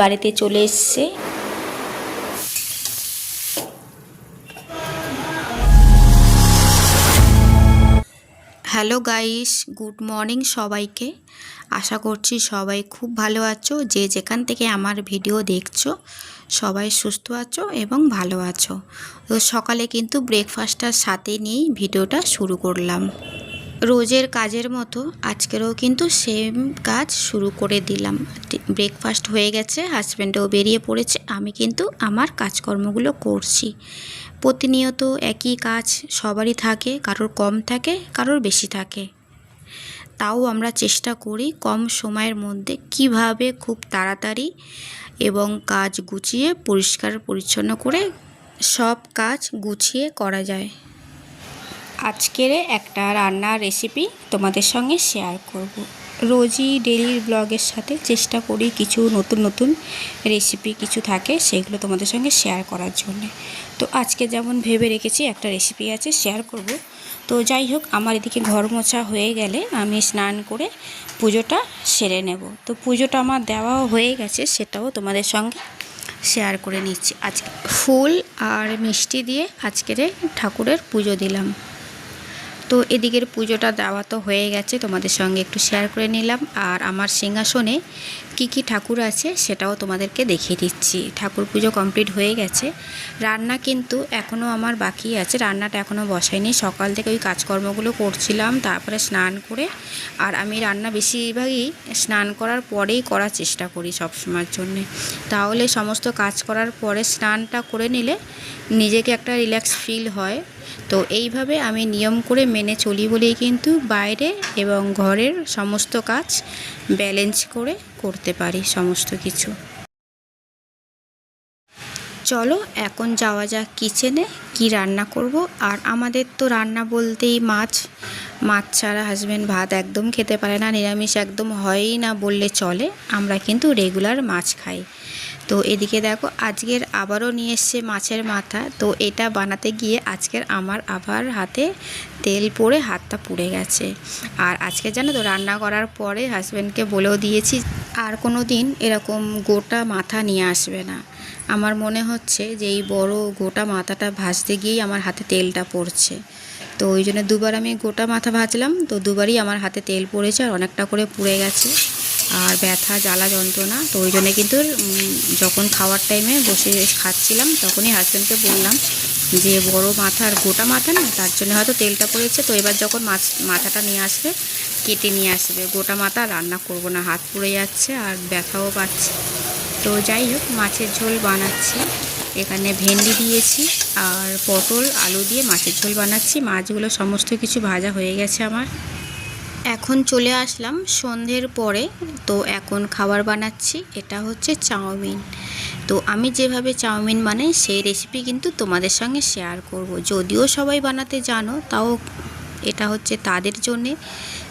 বাড়িতে চলে এসছে। হ্যালো গাইস, গুড মর্নিং সবাইকে। আশা করছি সবাই খুব ভালো আছো। যে যেখান থেকে আমার ভিডিও দেখছ, সবাই সুস্থ আছো এবং ভালো আছো। তো সকালে কিন্তু ব্রেকফাস্টটার সাথে নিয়েই ভিডিওটা শুরু করলাম। রোজের কাজের মতো আজকেরও কিন্তু সেম কাজ শুরু করে দিলাম। ব্রেকফাস্ট হয়ে গেছে হাজব্যান্ডও বেরিয়ে পড়েছে, আমি কিন্তু আমার কাজকর্মগুলো করছি। প্রতিনিয়ত একই কাজ সবারই থাকে, কারোর কম থাকে, কারোর বেশি থাকে। তাও আমরা চেষ্টা করি কম সময়ের মধ্যে কীভাবে খুব তাড়াতাড়ি এবং কাজ গুছিয়ে পরিষ্কার পরিচ্ছন্ন করে সব কাজ গুছিয়ে করা যায়। আজকের একটা রান্নার রেসিপি তোমাদের সঙ্গে শেয়ার করব। রোজই ডেলির ব্লগের সাথে চেষ্টা করি কিছু নতুন নতুন রেসিপি কিছু থাকে সেগুলো তোমাদের সঙ্গে শেয়ার করার জন্য। তো আজকে যেমন ভেবে রেখেছি একটা রেসিপি আছে শেয়ার করব। তো যাই হোক, আমার এদিকে ঘর মোছা হয়ে গেলে আমি স্নান করে পুজোটা সেরে নেব। তো পুজোটা আমার দেওয়াও হয়ে গেছে, সেটাও তোমাদের সঙ্গে শেয়ার করে নিচ্ছি। আজকে ফুল আর মিষ্টি দিয়ে আজকের ঠাকুরের পুজো দিলাম। তো এদিকের পুজোটা দেওয়া তো হয়ে গেছে, তোমাদের সঙ্গে একটু শেয়ার করে নিলাম। আর আমার সিংহাসনে কি কি ঠাকুর আছে সেটাও তোমাদেরকে দেখিয়ে দিচ্ছি। ঠাকুর পুজো কমপ্লিট হয়ে গেছে। রান্না কিন্তু এখনও আমার বাকি আছে। রান্নাটা এখনও বসাইনি। সকাল থেকে ওই কাজকর্মগুলো করছিলাম, তারপরে স্নান করে আর আমি রান্না বেশিরভাগই স্নান করার পরেই করার চেষ্টা করি সবসময়ের জন্যে। তাহলে সমস্ত কাজ করার পরে স্নানটা করে নিলে নিজেকে একটা রিল্যাক্স ফিল হয়। তো এইভাবে আমি নিয়ম করে মেনে চলি বলেই কিন্তু বাইরে এবং ঘরের সমস্ত কাজ ব্যালেন্স করে করতে পারি, সমস্ত কিছু। চলো, এখন যাওয়া যাক কিচেনে কি রান্না করব। আর আমাদের তো রান্না বলতেই মাছ। মাছ ছাড়া হাজব্যান্ড ভাত একদম খেতে পারে না, নিরামিষ একদম হয়ই না বললে চলে। আমরা কিন্তু রেগুলার মাছ খাই। তো এদিকে দেখো, আজকের আবারও নিয়ে এসছে মাছের মাথা। তো এটা বানাতে গিয়ে আজকের আমার আবার হাতে তেল পড়ে হাতটা পুড়ে গেছে। আর আজকে জানো তো, রান্না করার পরে হাজব্যান্ডকে বলেও দিয়েছি, আর কোনো দিন এরকম গোটা মাথা নিয়ে আসবে না। আমার মনে হচ্ছে যে এই বড় গোটা মাথাটা ভাজতে গিয়েই আমার হাতে তেলটা পড়ছে। তো ওই জন্য দুবার আমি গোটা মাথা ভাজলাম, তো দুবারই আমার হাতে তেল পড়েছে আর অনেকটা করে পুড়ে গেছে। আর ব্যথা, জ্বালা যন্ত্রণা, তো ওই জন্য কিন্তু যখন খাওয়ার টাইমে বসে খাচ্ছিলাম, তখনই হাজব্যান্ডকে বললাম যে, বড় মাথা আর গোটা মাথা না, তার জন্য হয়তো তেলটা পড়েছে। তো এবার যখন মাছ, মাথাটা নিয়ে আসবে, কেটে নিয়ে আসবে, গোটা মাথা রান্না করব না, হাত পুড়ে যাচ্ছে আর ব্যথাও পাচ্ছে। তো যাই হোক, মাছের ঝোল বানাচ্ছি। এখানে ভেন্ডি দিয়েছি আর পটল, আলু দিয়ে মাছের ঝোল বানাচ্ছি। মাছগুলো সমস্ত কিছু ভাজা হয়ে গেছে আমার। এখন চলে আসলাম সন্ধ্যের পরে। তো এখন খাবার বানাচ্ছি, এটা হচ্ছে চাউমিন। তো আমি যেভাবে চাউমিন বানাই, সেই রেসিপি কিন্তু তোমাদের সঙ্গে শেয়ার করব। যদিও সবাই বানাতে জানো, তাও এটা হচ্ছে তাদের জন্যে।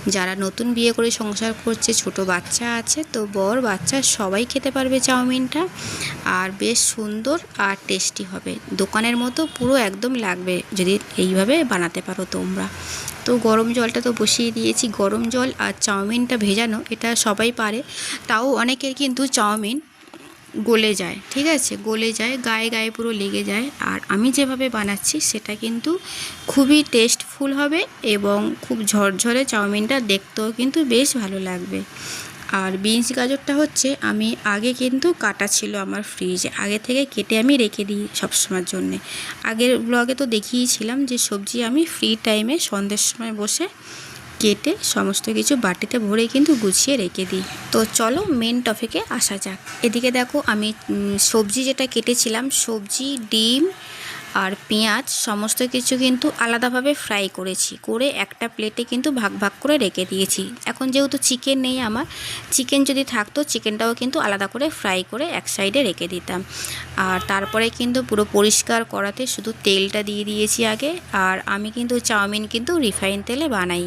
যারা নতুন বিয়ে করে সংসার করছে, ছোট বাচ্চা আছে, তো বর বাচ্চা সবাই খেতে পারবে চাউমিনটা। আর বেশ সুন্দর আর টেস্টি হবে। দোকানের মতো পুরো একদম লাগবে যদি এইভাবে বানাতে পারো তোমরা। তো গরম জলটা তো বসিয়ে দিয়েছি। গরম জল আর চাউমিনটা ভেজানো, এটা সবাই পারে। তাও অনেকের কিন্তু চাউমিন গলে যায়, ঠিক আছে? গলে যায়, গায়ে গায়ে পুরো লেগে যায়। আর আমি যেভাবে বানাচ্ছি, সেটা কিন্তু খুবই টেস্টফুল হবে এবং খুব ঝরঝরে চাউমিনটা দেখতেও কিন্তু বেশ ভালো লাগবে। আর বিনস গাজরটা হচ্ছে, আমি আগে কিন্তু কাটা ছিল আমার ফ্রিজে আগে থেকে কেটে আমি রেখে দিই সবসময়ের জন্যে। আগের ব্লগে তো দেখিয়েছিলাম যে সবজি আমি ফ্রি টাইমে সন্ধ্যের সময় বসে কেটে সমস্ত কিছু বাটিতে ভরে কিন্তু গুছিয়ে রেখে দিই। তো চলো মেন টপিকে আসা যাক। এদিকে দেখো আমি সবজি যেটা কেটেছিলাম, সবজি, ডিম আর পেঁয়াজ সমস্ত কিছু কিন্তু আলাদাভাবে ফ্রাই করেছি। করে একটা প্লেটে কিন্তু ভাগ ভাগ করে রেখে দিয়েছি। এখন যেহেতু চিকেন নেই আমার চিকেন যদি থাকতো চিকেনটাও কিন্তু আলাদা করে ফ্রাই করে এক সাইডে রেখে দিতাম। আর তারপরে কিন্তু পুরো পরিষ্কার করাতে শুধু তেলটা দিয়ে দিয়েছি আগে। আর আমি কিন্তু চাউমিন কিন্তু রিফাইন তেলে বানাই।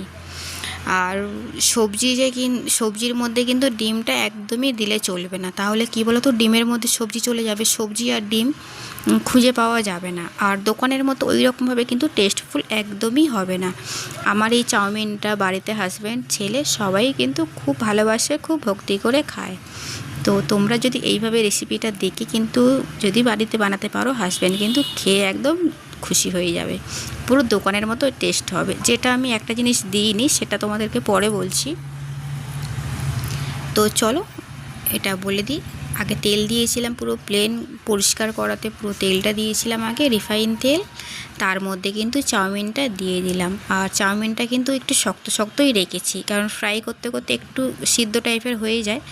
আর সবজি যে কিন, সবজির মধ্যে কিন্তু ডিমটা একদমই দিলে চলবে না। তাহলে কি বলো তো ডিমের মধ্যে সবজি চলে যাবে, সবজি আর ডিম খুঁজে পাওয়া যাবে না। আর দোকানের মতো ওই রকমভাবে কিন্তু টেস্টফুল একদমই হবে না। আমার এই চাউমিনটা বাড়িতে হাজব্যান্ড ছেলে, সবাই কিন্তু খুব ভালোবাসে, খুব ভক্তি করে খায়। তো তোমরা যদি এইভাবে রেসিপিটা দেখে কিন্তু যদি বাড়িতে বানাতে পারো হাজব্যান্ড কিন্তু খেয়ে একদম খুশি হয়ে যাবে। পুরো দোকানের মতো টেস্ট হবে। যেটা আমি একটা জিনিস দিইনি, সেটা তোমাদেরকে পরে বলছি। তো চলো, এটা বলে দিই। আগে তেল দিয়েছিলাম পুরো প্লেন পরিষ্কার করাতে পুরো তেলটা দিয়েছিলাম আগে রিফাইন তেল। তার মধ্যে কিন্তু চাউমিনটা দিয়ে দিলাম। আর চাউমিনটা কিন্তু একটু শক্ত শক্তই রেখেছি, কারণ ফ্রাই করতে করতে একটু সিদ্ধ টাইপের হয়ে যায়।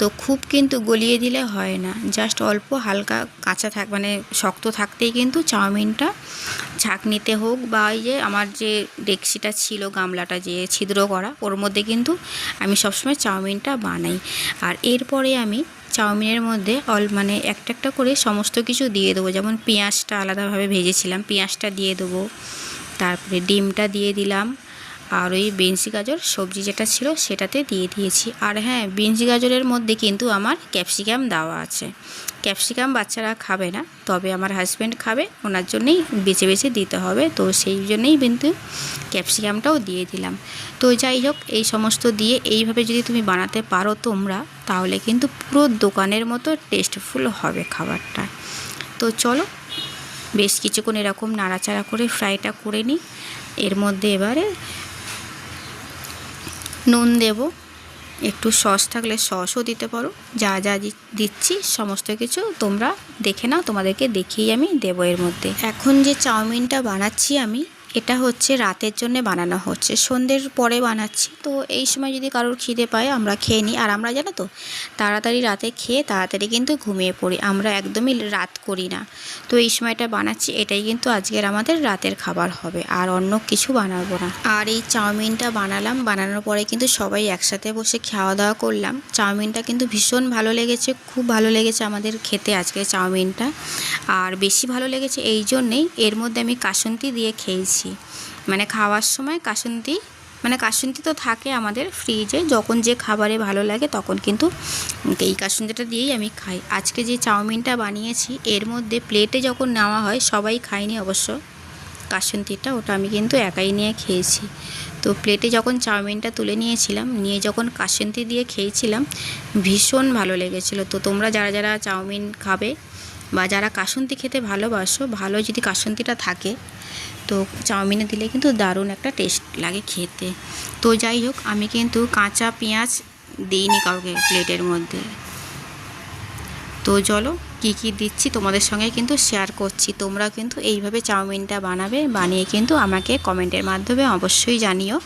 তো খুব কিন্তু গলিয়ে দিলে হয় না। জাস্ট অল্প হালকা কাঁচা থাক মানে শক্ত থাকতেই কিন্তু চাউমিনটা ঝাঁকনিতে হোক বা ওই যে আমার যে ডেক্সিটা ছিল, গামলাটা যে ছিদ্র করা, ওর মধ্যে কিন্তু আমি সবসময় চাউমিনটা বানাই। আর এরপরে আমি চাউমিনের মধ্যে অল মানে একটা একটা করে সমস্ত কিছু দিয়ে দেবো। যেমন পেঁয়াজটা আলাদাভাবে ভেজেছিলাম, পেঁয়াজটা দিয়ে দেবো, তারপরে ডিমটা দিয়ে দিলাম আর ওই বিনসি গাজর সবজি যেটা ছিল সেটাতে দিয়ে দিয়েছি। আর হ্যাঁ বিনসি গাজরের মধ্যে কিন্তু আমার ক্যাপসিকাম দেওয়া আছে। ক্যাপসিকাম বাচ্চারা খাবে না, তবে আমার হাজব্যান্ড খাবে, ওনার জন্যই বেছে বেছে দিতে হবে। তো সেই জন্যই কিন্তু ক্যাপসিকামটাও দিয়ে দিলাম। তো যাই হোক, এই সমস্ত দিয়ে এইভাবে যদি তুমি বানাতে পারো তোমরা, তাহলে কিন্তু পুরো দোকানের মতো টেস্টফুল হবে খাবারটা। তো চলো, বেশ কিছুক্ষণ এরকম নাড়াচাড়া করে ফ্রাইটা করে নিই। এর মধ্যে এবারে নুন দেব। একটু সস থাকলে সসও দিতে পারো। যা যা দিচ্ছি, সমস্ত কিছু তোমরা দেখে নাও। তোমাদেরকে দেখিয়ে আমি দেবো এর মধ্যে। এখন যে চাউমিনটা বানাচ্ছি আমি এটা হচ্ছে রাতের জন্য বানানো হচ্ছে। সন্ধ্যের পরে বানাচ্ছি। তো এই সময় যদি কারোর খিদে পায়, আমরা খেয়ে নিই। আর আমরা জানো তো, তাড়াতাড়ি রাতে খেয়ে তাড়াতাড়ি কিন্তু ঘুমিয়ে পড়ি। আমরা একদমই রাত করি না। তো এই সময়টা বানাচ্ছি। এটাই কিন্তু আজকের আমাদের রাতের খাবার হবে। আর অন্য কিছু বানাবো না। আর এই চাউমিনটা বানালাম। বানানোর পরে কিন্তু সবাই একসাথে বসে খাওয়া দাওয়া করলাম। চাউমিনটা কিন্তু ভীষণ ভালো লেগেছে। খুব ভালো লেগেছে আমাদের খেতে আজকে চাউমিনটা। আর বেশি ভালো লেগেছে এই জন্যেই। এর মধ্যে আমি কাসন্তি দিয়ে খেয়েছি। মানে খাওয়ার সময় কাসন্তি মানে কাসুন্দি তো থাকে আমাদের ফ্রিজে যখন যে খাবারে ভালো লাগে তখন কিন্তু এই কাসুন্দিটা দিয়েই আমি খাই। আজকে যে চাউমিনটা বানিয়েছি, এর মধ্যে প্লেটে যখন নেওয়া হয়, সবাই খায়নি অবশ্য। কাসুন্দিটা ওটা আমি কিন্তু একাই নিয়ে খেয়েছি। তো প্লেটে যখন চাউমিনটা তুলে নিয়েছিলাম, নিয়ে যখন কাসুন্দি দিয়ে খেয়েছিলাম, ভীষণ ভালো লেগেছিলো। তো তোমরা যারা যারা চাউমিন খাবে বা যারা কাসুন্দি খেতে ভালোবাসো, ভালো যদি কাসুন্দিটা থাকে, তো চাউমিনে দিলে কিন্তু দারুণ একটা টেস্ট লাগে খেতে। তো যাই হোক, আমি কিন্তু কাঁচা পেঁয়াজ দিইনি কাউকে প্লেটের মধ্যে। তো চলো, কী কী দিচ্ছি তোমাদের সঙ্গে কিন্তু শেয়ার করছি। তোমরা কিন্তু এইভাবে চাউমিনটা বানাবে, বানিয়ে কিন্তু আমাকে কমেন্টের মাধ্যমে অবশ্যই জানিও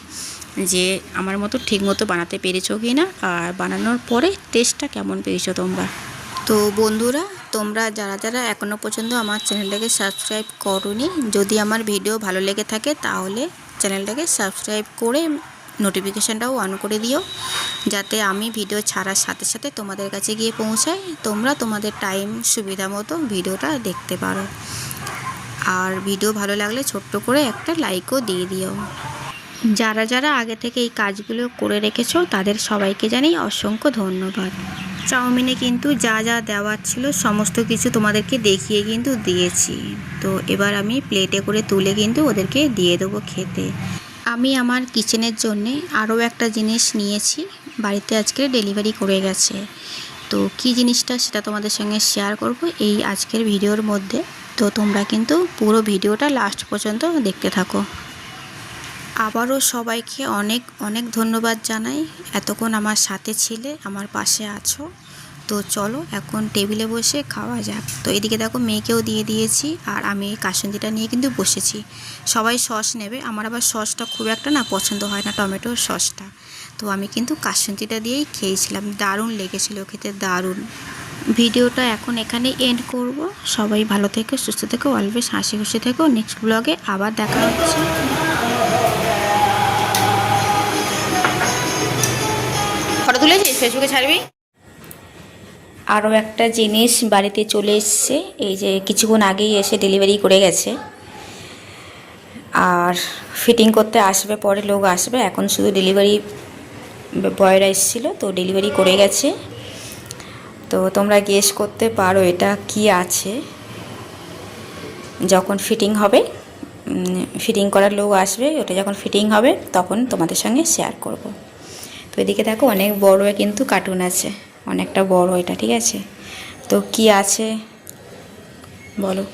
যে আমার মতো ঠিক মতো বানাতে পেরেছ কি না আর বানানোর পরে টেস্টটা কেমন পেয়েছ তোমরা। তো বন্ধুরা তোমরা যারা যারা এখনও পর্যন্ত আমার চ্যানেলটাকে সাবস্ক্রাইব করোনি, যদি আমার ভিডিও ভালো লেগে থাকে তাহলে চ্যানেলটাকে সাবস্ক্রাইব করে নোটিফিকেশানটাও অন করে দিও, যাতে আমি ভিডিও ছাড়ার সাথে সাথে তোমাদের কাছে গিয়ে পৌঁছাই, তোমরা তোমাদের টাইম সুবিধা মতো ভিডিওটা দেখতে পারো। আর ভিডিও ভালো লাগলে ছোট্ট করে একটা লাইকও দিয়ে দিও। যারা যারা আগে থেকে এই কাজগুলো করে রেখেছো, তাদের সবাইকে জানাই অসংখ্য ধন্যবাদ। চাউমিনে কিন্তু যা যা দেওয়ার ছিল সমস্ত কিছু তোমাদেরকে দেখিয়ে কিন্তু দিয়েছি। তো এবার আমি প্লেটে করে তুলে কিন্তু ওদেরকে দিয়ে দেবো খেতে। আমি আমার কিচেনের জন্যে আরও একটা জিনিস নিয়েছি। বাড়িতে আজকে ডেলিভারি করে গেছে। তো কী জিনিসটা সেটা তোমাদের সঙ্গে শেয়ার করব এই আজকের ভিডিওর মধ্যে। তো তোমরা কিন্তু পুরো ভিডিওটা লাস্ট পর্যন্ত দেখতে থাকো। আবারও সবাইকে অনেক অনেক ধন্যবাদ জানাই। এতক্ষণ আমার সাথে ছিলে, আমার পাশে আছো। তো চলো, এখন টেবিলে বসে খাওয়া যাক। তো এদিকে দেখো, মেয়েকেও দিয়ে দিয়েছি, আর আমি এই কাসুন্দিটা নিয়ে কিন্তু বসেছি। সবাই সস নেবে, আমার আবার সসটা খুব একটা না পছন্দ হয় না, টমেটোর সসটা। তো আমি কিন্তু কাসুন্দিটা দিয়েই খেয়েছিলাম, দারুণ লেগেছিলো খেতে, দারুণ। ভিডিওটা এখন এখানে এন্ড করব। সবাই ভালো থেকে, সুস্থ থেকো অলওয়েজ হাসি খুশি থেকো। নেক্সট ব্লগে আবার দেখা হচ্ছে। ফেসবুকে ছাড়বি? আরও একটা জিনিস বাড়িতে চলে এসছে, এই যে কিছুক্ষণ আগেই এসে ডেলিভারি করে গেছে। আর ফিটিং করতে আসবে, পরে লোক আসবে, এখন শুধু ডেলিভারি বয়রা এসেছিল, তো ডেলিভারি করে গেছে। তো তোমরা গেস করতে পারো এটা কি আছে। যখন ফিটিং হবে ফিটিং করার লোক আসবে, ওটা যখন ফিটিং হবে, তখন তোমাদের সঙ্গে শেয়ার করব। তো এদিকে দেখো অনেক বড় কিন্তু কার্টুন আছে। অনেকটা বড় এটা, ঠিক আছে? তো কি আছে? বলো।